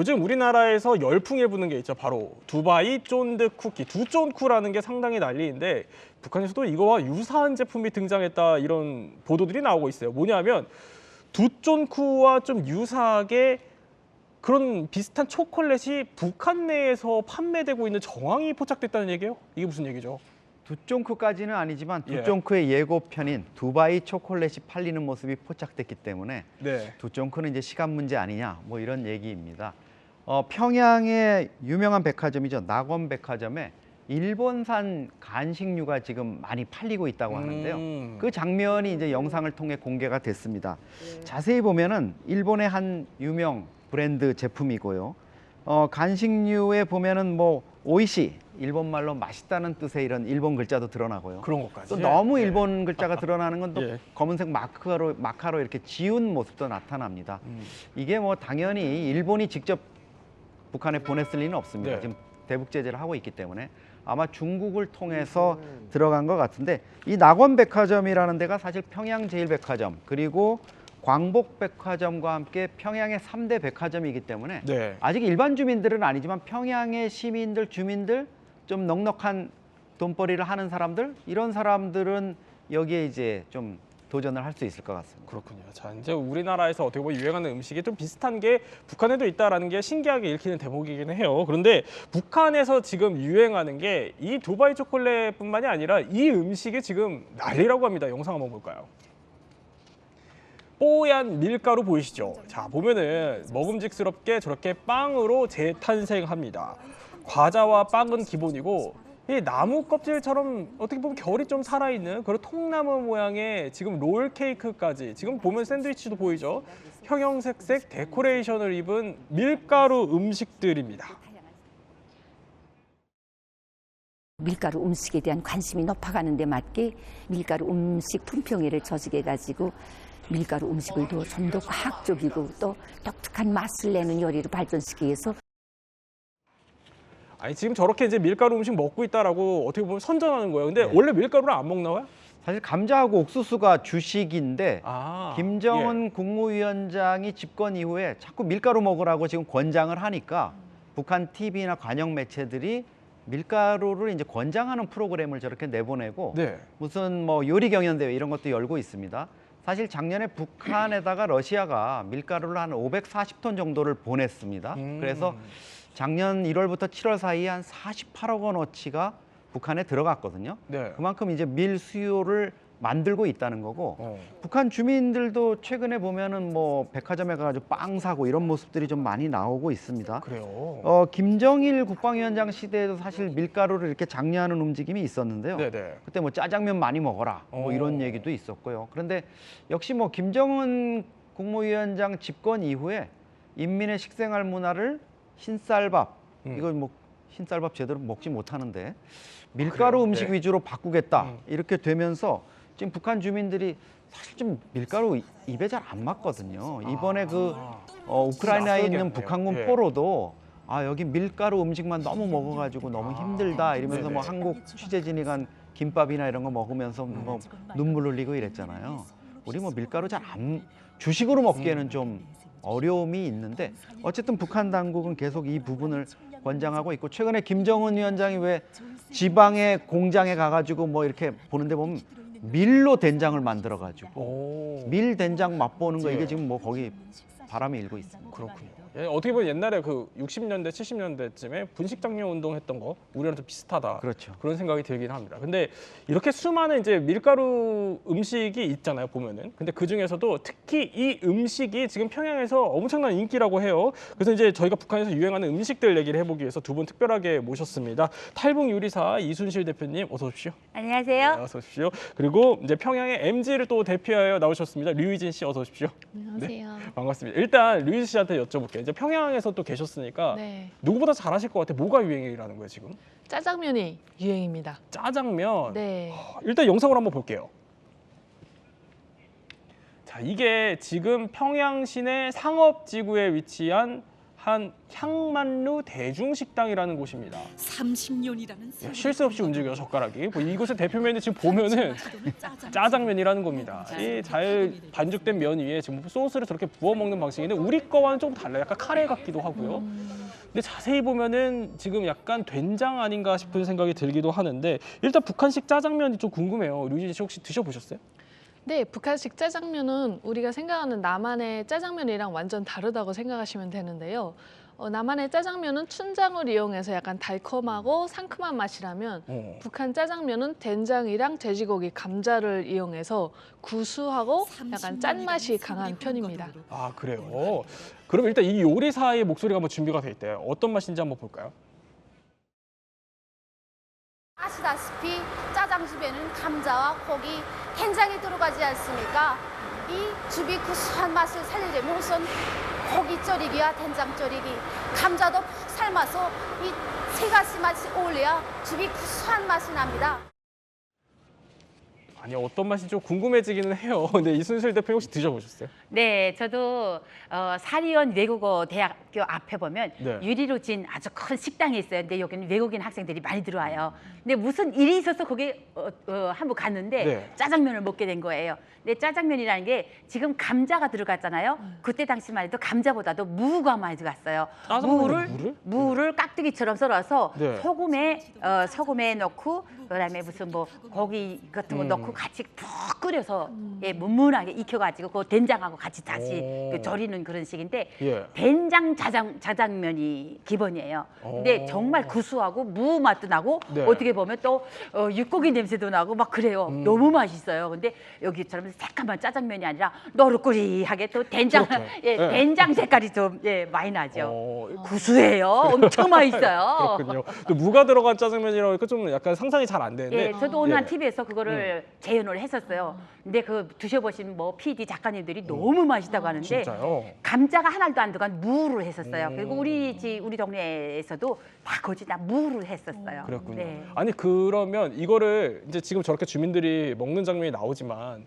자, 요즘 우리나라에서 열풍에 부는 게 있죠. 바로 두바이 쫀드 쿠키, 두쫀쿠라는 게 상당히 난리인데 북한에서도 이거와 유사한 제품이 등장했다 이런 보도들이 나오고 있어요. 뭐냐면 두쫀쿠와 좀 유사하게 그런 비슷한 초콜릿이 북한 내에서 판매되고 있는 정황이 포착됐다는 얘기예요. 이게 무슨 얘기죠? 두쫑크까지는 아니지만 예. 두쫑크의 예 고편인 두바이 초콜릿이 팔리는 모습이 포착됐기 때문에 네. 두쫑크는 이제 시간 문제 아니냐 뭐 이런 얘기입니다. 어, 평양의 유명한 백화점이죠 낙원 백화점에 일본산 간식류가 지금 많이 팔리고 있다고 하는데요. 음. 그 장면이 이제 영상을 통해 공개가 됐습니다. 자세히 보면은 일본의 한 유명 브랜드 제품이고요. 어, 간식류에 보면은 뭐 오이시 일본 말로 맛있다는 뜻의 이런 일본 글자도 드러나고요. 그런 것까지. 또 너무 예. 일본 글자가 드러나는 건또 예. 검은색 마크로 마카로 이렇게 지운 모습도 나타납니다. 음. 이게 뭐 당연히 일본이 직접 북한에 보냈을 리는 없습니다. 네. 지금 대북 제재를 하고 있기 때문에 아마 중국을 통해서 들어간 것 같은데 이 낙원백화점이라는 데가 사실 평양 제일백화점 그리고 광복백화점과 함께 평양의 삼대 백화점이기 때문에 네. 아직 일반 주민들은 아니지만 평양의 시민들 주민들 좀 넉넉한 돈벌이를 하는 사람들 이런 사람들은 여기에 이제 좀 도전을 할 수 있을 것 같습니다. 그렇군요. 자, 이제 우리나라에서 어떻게 보면 유행하는 음식이 좀 비슷한 게 북한에도 있다라는 게 신기하게 읽히는 대목이긴 해요. 그런데 북한에서 지금 유행하는 게 이 두바이 초콜릿뿐만이 아니라 이 음식이 지금 난리라고 합니다. 영상 한번 볼까요? 뽀얀 밀가루 보이시죠? 자, 보면은 먹음직스럽게 저렇게 빵으로 재탄생합니다. 과자와 빵은 기본이고 이 나무 껍질처럼 어떻게 보면 결이 좀 살아있는 그런 통나무 모양의 지금 롤 케이크까지 지금 보면 샌드위치도 보이죠? 형형색색 데코레이션을 입은 밀가루 음식들입니다. 밀가루 음식에 대한 관심이 높아가는 데 맞게 밀가루 음식 품평회를 조직해 가지고 밀가루 음식을 더 좀 더 과학적이고 또 독특한 맛을 내는 요리로 발전시키기 위해서 아니 지금 저렇게 이제 밀가루 음식 먹고 있다라고 어떻게 보면 선전하는 거예요. 근데 네. 원래 밀가루를 안 먹나 봐요? 사실 감자하고 옥수수가 주식인데 아, 김정은 국무위원장이 집권 이후에 자꾸 밀가루 먹으라고 지금 권장을 하니까 북한 TV나 관영 매체들이 밀가루를 이제 권장하는 프로그램을 저렇게 내보내고 예. 네. 무슨 뭐 요리 경연 대회 이런 것도 열고 있습니다. 사실 작년에 북한에다가 러시아가 밀가루를 한 540톤 정도를 보냈습니다. 음. 그래서 작년 1월부터 7월 사이에 한 48억 원어치가 북한에 들어갔거든요. 네. 그만큼 이제 밀 수요를 만들고 있다는 거고 어. 북한 주민들도 최근에 보면은 뭐 백화점에 가가지고 빵 사고 이런 모습들이 좀 많이 나오고 있습니다. 그래요. 어 김정일 국방위원장 시대에도 사실 밀가루를 이렇게 장려하는 움직임이 있었는데요. 네네. 그때 뭐 짜장면 많이 먹어라 뭐 어. 이런 얘기도 있었고요. 그런데 역시 뭐 김정은 국무위원장 집권 이후에 인민의 식생활 문화를 흰쌀밥 음. 이걸 뭐 흰쌀밥 제대로 먹지 못하는데 밀가루 그래요? 음식 네. 위주로 바꾸겠다 음. 이렇게 되면서 지금 북한 주민들이 사실 좀 밀가루 이- 입에 잘 안 맞거든요. 이번에 그 어, 우크라이나에 있는. 북한군 예. 포로도 아 여기 밀가루 음식만 너무 먹어가지고 너무 힘들다 이러면서 뭐. 한국 취재진이 간 김밥이나 이런 거 먹으면서 뭐 눈물 흘리고 이랬잖아요. 우리 뭐 밀가루 잘 안 주식으로 먹기에는 좀 어려움이 있는데 어쨌든 북한 당국은 계속 이 부분을 권장하고 있고 최근에 김정은 위원장이 왜 지방의 공장에 가가지고 뭐 이렇게 보는데 보면 밀로 된장을 만들어 가지고 오. 밀 된장 맛보는 거 예. 이게 지금 뭐 거기 바람이 일고 있습니다. 그렇군요. 예, 어떻게 보면 옛날에 그 60년대, 70년대쯤에 분식장려 운동 했던 거 우리랑 좀 비슷하다. 그렇죠. 그런 생각이 들긴 합니다. 근데 이렇게 수많은 이제 밀가루 음식이 있잖아요, 보면은. 근데 그 중에서도 특히 이 음식이 지금 평양에서 엄청난 인기라고 해요. 그래서 이제 저희가 북한에서 유행하는 음식들 얘기를 해보기 위해서 두 분 특별하게 모셨습니다. 탈북 요리사 이순실 대표님 어서 오십시오. 안녕하세요. 네, 어서 오십시오. 그리고 이제 평양의 MG를 또 대표하여 나오셨습니다. 류희진 씨 어서 오십시오. 안녕하세요. 반갑습니다. 일단 류희진 씨한테 여쭤볼게요. 이제 평양에서 또 계셨으니까 네. 누구보다 잘하실 것 같아. 뭐가 유행이라는 거예요 지금? 짜장면이 유행입니다. 짜장면. 네. 일단 영상으로 한번 볼게요. 자, 이게 지금 평양 시내 상업지구에 위치한 한 향만루 대중식당이라는 곳입니다. 30년이라는 야, 쉴새 없이 움직여요 젓가락이. 뭐 이곳의 대표 메뉴 지금 보면은 짜장면이라는 겁니다. 이 잘 반죽된 면 위에 지금 소스를 저렇게 부어 먹는 방식인데 우리 거와는 조금 달라요. 약간 카레 같기도 하고요. 근데 자세히 보면은 지금 약간 된장 아닌가 싶은 생각이 들기도 하는데 일단 북한식 짜장면이 좀 궁금해요. 류진 씨 혹시 드셔보셨어요? 네, 북한식 짜장면은 우리가 생각하는 남한의 짜장면이랑 완전 다르다고 생각하시면 되는데요. 어, 남한의 짜장면은 춘장을 이용해서 약간 달콤하고 상큼한 맛이라면 어. 북한 짜장면은 된장이랑 돼지고기, 감자를 이용해서 구수하고 약간 짠맛이 강한 편입니다. 아 그래요. 그럼 일단 이 요리사의 목소리가 한번 준비가 돼 있대요. 어떤 맛인지 한번 볼까요? 아시다시피 짜장집에는 감자와 고기, 된장이 들어가지 않습니까? 이 즙이 구수한 맛을 살리려면 우선 고기 절이기와 된장 절이기, 감자도 푹 삶아서 이 세 가지 맛이 어울려야 즙이 구수한 맛이 납니다. 아니 어떤 맛인지 좀 궁금해지기는 해요. 근데 이순실 대표 혹시 드셔보셨어요? 네, 저도 어, 사리원 외국어 대학교 앞에 보면 네. 유리로 진 아주 큰 식당이 있어요. 근데 여기는 외국인 학생들이 많이 들어와요. 근데 무슨 일이 있어서 거기 어, 어, 한번 갔는데 네. 짜장면을 먹게 된 거예요. 근데 짜장면이라는 게 지금 감자가 들어갔잖아요. 그때 당시만 해도 감자보다도 무가 많이 들어갔어요. 짜장면에 무를 무를? 무를 깍두기처럼 썰어서 네. 소금에 어, 소금에 넣고 그다음에 무슨 뭐 고기 같은 거 음. 넣고 같이 푹 끓여서 예 문문하게 익혀가지고 그 된장하고 같이 다시 오. 그 절이는 그런 식인데 예. 된장 자장 자장면이 기본이에요. 근데 오. 정말 구수하고 무 맛도 나고 네. 어떻게 보면 또 어, 육고기 냄새도 나고 막 그래요. 음. 너무 맛있어요. 근데 여기처럼 새까만 짜장면이 아니라 너르꾸리하게 또 된장 그렇죠. 예, 네. 된장 색깔이 좀 예, 많이 나죠. 어, 구수해요. 엄청 맛있어요. 그렇군요. 또 무가 들어간 짜장면이라고 하니까 좀 약간 상상이 잘 안 되는데. 예, 저도 오늘 예. 한 TV에서 그거를 재연을 했었어요. 근데 그 드셔보신 뭐 PD 작가님들이 너무 맛있다고 하는데 진짜요? 감자가 하나도 안 들어간 무를 했었어요. 음. 그리고 우리 집 우리 동네에서도 다 거지 다 무를 했었어요. 그렇군요. 네. 아니 그러면 이거를 이제 지금 저렇게 주민들이 먹는 장면이 나오지만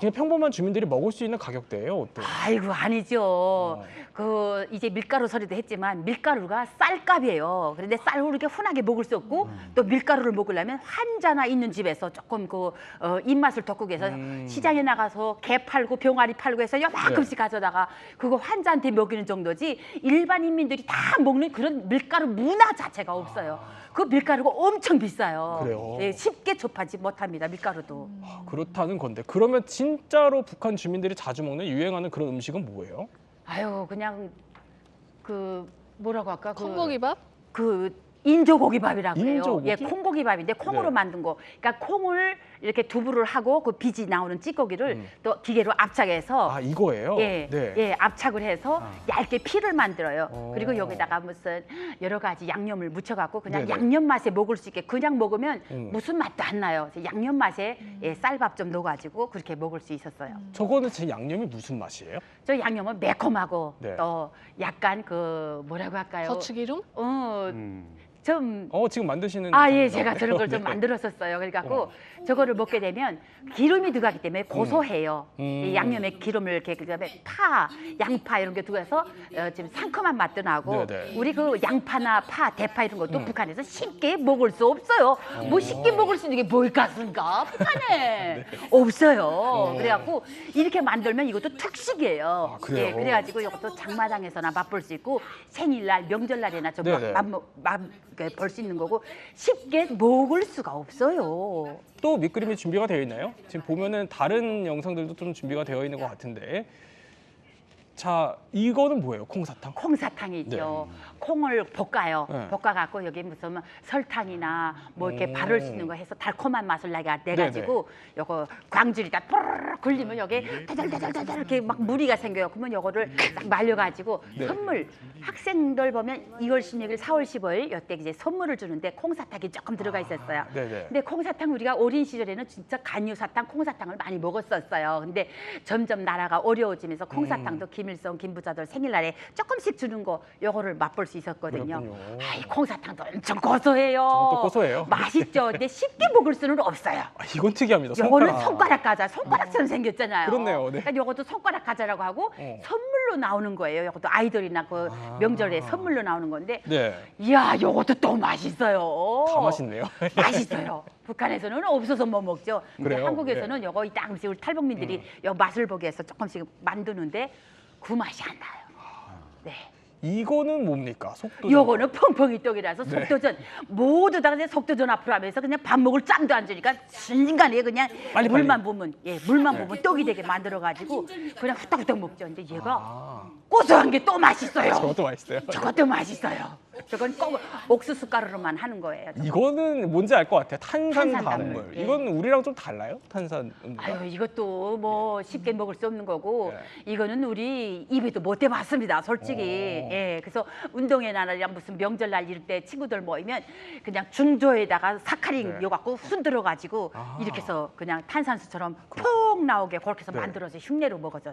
그냥 평범한 주민들이 먹을 수 있는 가격대예요. 어때요? 아이고 아니죠. 그 이제 밀가루 소리도 했지만 밀가루가 쌀값이에요. 그런데 쌀을 이렇게 흔하게 먹을 수 없고 또 밀가루를 먹으려면 환자나 있는 집에서 조금 그 어, 입맛을 돋구기 위해서 음. 시장에 나가서 게 팔고 병아리 팔고 해서 요만큼씩 가져다가 그거 환자한테 먹이는 정도지 일반 인민들이 다 먹는 그런 밀가루 문화 자체가 없어요. 그 밀가루가 엄청 비싸요. 그래요? 예, 쉽게 접하지 못합니다. 밀가루도. 아, 그렇다는 건데 그러면 진짜로 북한 주민들이 자주 먹는 유행하는 그런 음식은 뭐예요? 아유 그냥 그 뭐라고 할까 그, 콩고기밥? 그 인조고기밥이라고 해요. 인조고기? 예, 콩고기밥인데 콩으로 네. 만든 거. 그러니까 콩을 이렇게 두부를 하고 그 비지 나오는 찌꺼기를 음. 또 기계로 압착해서 아 이거예요? 예, 네. 예, 압착을 해서 얇게 피를 만들어요. 어. 그리고 여기다가 무슨 여러 가지 양념을 묻혀갖고 그냥 네네. 양념 맛에 먹을 수 있게 그냥 먹으면 음. 무슨 맛도 안 나요. 양념 맛에 예, 쌀밥 좀 넣어가지고 그렇게 먹을 수 있었어요. 저거는 제 양념이 무슨 맛이에요? 저 양념은 매콤하고 네. 또 약간 그 뭐라고 할까요? 고추기름? 어, 음. 좀 어 지금 만드시는 아, 예, 제가. 저런 걸좀 네. 만들었었어요. 그래갖고 저거를 먹게 되면 기름이 들어가기 때문에 고소해요. 음. 이 양념에 기름을 이렇게 그다음에 파, 양파 이런 게 들어가서 어, 지금 상큼한 맛도 나고 네네. 우리 그 양파나 파, 대파 이런 것도 북한에서 쉽게 먹을 수 없어요. 뭐 쉽게 먹을 수 있는 게 뭘까습니까 북한에 없어요. 그래갖고 이렇게 만들면 이것도 특식이에요. 아, 그래요? 예, 그래가지고 이것도 장마당에서나 맛볼 수 있고 생일날, 명절날이나 좀 네네. 맛 볼수 있는 거고 쉽게 먹을 수가 없어요. 또 밑그림이 준비가 되어 있나요? 지금 보면은 다른 영상들도 좀 준비가 되어 있는 것 같은데 자 이거는 뭐예요? 콩사탕? 콩사탕이죠. 콩을 볶아요. 네. 볶아갖고 여기 무슨 설탕이나 뭐 이렇게 오. 바를 수 있는 거 해서 달콤한 맛을 내가 내가지고 요거 광줄이다 뿌르르 굴리면 여기 다달다달다달 이렇게 막 무리가 생겨요. 그러면 요거를 딱 말려가지고 네. 선물 학생들 보면 2월 16일, 4월 15일 요때 이제 선물을 주는데 콩사탕이 조금 들어가 있었어요. 네네. 근데 콩사탕 우리가 어린 시절에는 진짜 간유사탕, 콩사탕을 많이 먹었었어요. 근데 점점 나라가 어려워지면서 콩사탕도 김을 김일성, 김부자들 생일날에 조금씩 주는 거 요거를 맛볼 수 있었거든요. 그렇군요. 아, 이 콩사탕도 엄청 고소해요. 또 고소해요. 맛있죠. 근데 쉽게 먹을 수는 없어요. 아, 이건 특이합니다. 요거는 손가락. 과자, 손가락처럼 생겼잖아요. 그렇네요, 네. 그러니까 요것도 손가락 과자라고 하고 어. 선물로 나오는 거예요. 요것도 아이들이나 그 아. 명절에 선물로 나오는 건데, 네, 이야, 요것도 또 맛있어요. 다 맛있네요. 맛있어요. 북한에서는 없어서 못 먹죠. 근데 그래요? 네. 한국에서는 요거 딱 음식을 탈북민들이 요 맛을 보기 위해서 조금씩 만드는데 그 맛이 안 나요. 네. 이거는 뭡니까? 속도. 요거는 펑펑이 떡이라서 네. 속도전 모두 다 그냥 속도전 앞으로 하면서 그냥 밥 먹을 짬도 안 주니까 순간에 그냥 빨리, 물만 빨리. 부으면 예 물만 부으면 떡이 되게 만들어 가지고 그냥 후딱후딱 먹죠. 근데 얘가 아, 고소한 게 또 맛있어요. 저것도 맛있어요. 저것도 맛있어요. 저건 꼭 옥수수 가루로만 하는 거예요. 이거는 뭔지 알 것 같아요. 탄산. 단물. 예. 이건 우리랑 좀 달라요? 탄산 음료. 아유 이것도 뭐 쉽게 먹을 수 없는 거고 네. 이거는 우리 입에도 못 대봤습니다 솔직히 오. 예 그래서 운동회 날이랑 무슨 명절날 이럴 때 친구들 모이면 그냥 중조에다가 사카린 네. 요 갖고 흔들어 가지고 아. 이렇게 해서 그냥 탄산수처럼 푹 나오게 그렇게 해서 네. 만들어서 흉내로 먹어서